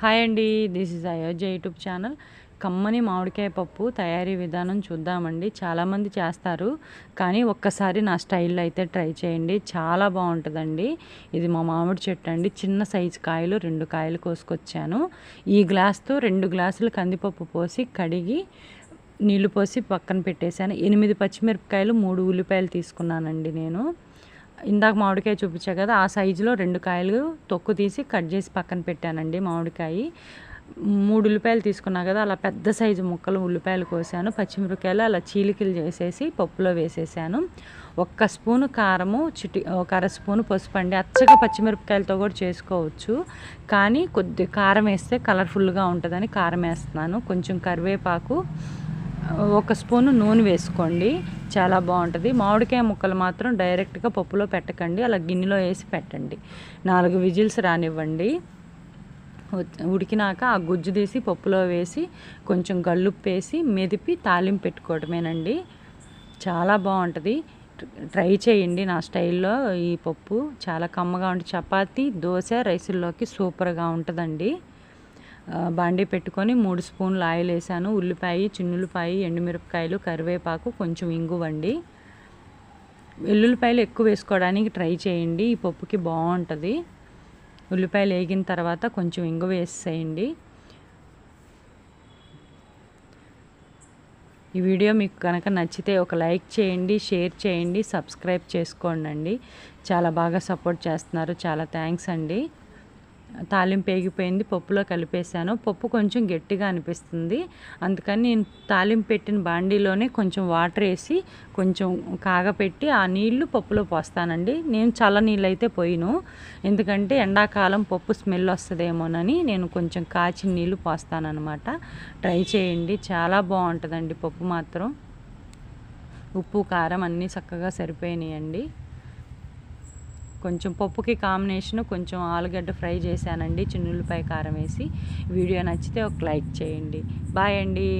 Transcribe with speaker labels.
Speaker 1: Hi అండి this is Ayodhya YouTube channel కమ్మని మామిడికాయ పప్పు తయారీ విధానం చూద్దామండి. చాలామంది చేస్తారు కానీ ఒక్కసారి నా స్టైల్లో అయితే ట్రై చేయండి. చాలా బాగుంటుందండి. ఇది మా మామిడి చెట్టు అండి. చిన్న సైజు కాయలు రెండు కాయలు కోసుకొచ్చాను. ఈ గ్లాస్తో రెండు గ్లాసులు కందిపప్పు పోసి కడిగి నీళ్ళు పోసి పక్కన పెట్టేశాను. ఎనిమిది పచ్చిమిరపకాయలు మూడు ఉల్లిపాయలు తీసుకున్నానండి నేను. ఇందాక మామిడికాయ చూపించా కదా ఆ సైజులో రెండు కాయలు తొక్కు తీసి కట్ చేసి పక్కన పెట్టానండి మామిడికాయ. మూడు ఉల్లిపాయలు తీసుకున్నా కదా అలా పెద్ద సైజు ముక్కలు ఉల్లిపాయలు కోసాను పచ్చిమిరపకాయలు అలా చీలికలు చేసేసి పప్పులో వేసేసాను. ఒక్క స్పూను కారము చిటి ఒక అర స్పూను పసుపు అండి. అచ్చగా పచ్చిమిరపకాయలతో కూడా చేసుకోవచ్చు కానీ కొద్ది కారం వేస్తే కలర్ఫుల్గా ఉంటుందని కారం వేస్తున్నాను. కొంచెం కరివేపాకు ఒక స్పూను నూనె వేసుకోండి. చాలా బాగుంటుంది. మామిడికాయ ముక్కలు మాత్రం డైరెక్ట్గా పప్పులో పెట్టకండి. అలా గిన్నెలో వేసి పెట్టండి. నాలుగు విజిల్స్ రానివ్వండి. ఉడికినాక ఆ గుజ్జు తీసి పప్పులో వేసి కొంచెం గల్లుప్పు వేసి మెదిపి తాలింపు పెట్టుకోవడమేనండి. చాలా బాగుంటుంది. ట్రై చేయండి నా స్టైల్లో ఈ పప్పు. చాలా కమ్మగా ఉంటుంది చపాతి దోశ రైసుల్లోకి సూపర్గా ఉంటుందండి. బాండీ పెట్టుకొని మూడు స్పూన్లు ఆయిల్ వేసాను. ఉల్లిపాయ చిన్నులపాయ ఎండుమిరపకాయలు కరివేపాకు కొంచెం ఇంగువండి వెల్లుల్లిపాయలు ఎక్కువ వేసుకోవడానికి ట్రై చేయండి. ఈ పప్పుకి బాగుంటుంది. ఉల్లిపాయలు వేగిన తర్వాత కొంచెం ఇంగు వేసేయండి. ఈ వీడియో మీకు కనుక నచ్చితే ఒక లైక్ చేయండి షేర్ చేయండి సబ్స్క్రైబ్ చేసుకోండి చాలా బాగా సపోర్ట్ చేస్తున్నారు. చాలా థ్యాంక్స్ అండి. తాలింపు వేగిపోయింది పప్పులో కలిపేశాను. పప్పు కొంచెం గట్టిగా అనిపిస్తుంది. అందుకని నేను తాలింపు పెట్టిన బాండీలోనే కొంచెం వాటర్ వేసి కొంచెం కాగపెట్టి ఆ నీళ్ళు పప్పులో పోస్తానండి. నేను చల్ల నీళ్ళు అయితే పోయిను. ఎందుకంటే ఎండాకాలం పప్పు స్మెల్ వస్తుందేమోనని నేను కొంచెం కాచిన నీళ్ళు పోస్తానమాట ట్రై చేయండి. చాలా బాగుంటుందండి పప్పు మాత్రం. ఉప్పు కారం అన్నీ చక్కగా సరిపోయినాయండి. కొంచెం పప్పుకి కాంబినేషన్ కొంచెం ఆలుగడ్డ ఫ్రై చేశానండి చిన్నులపై కారం వేసి. వీడియో నచ్చితే ఒక లైక్ చేయండి. బాయ్ అండి.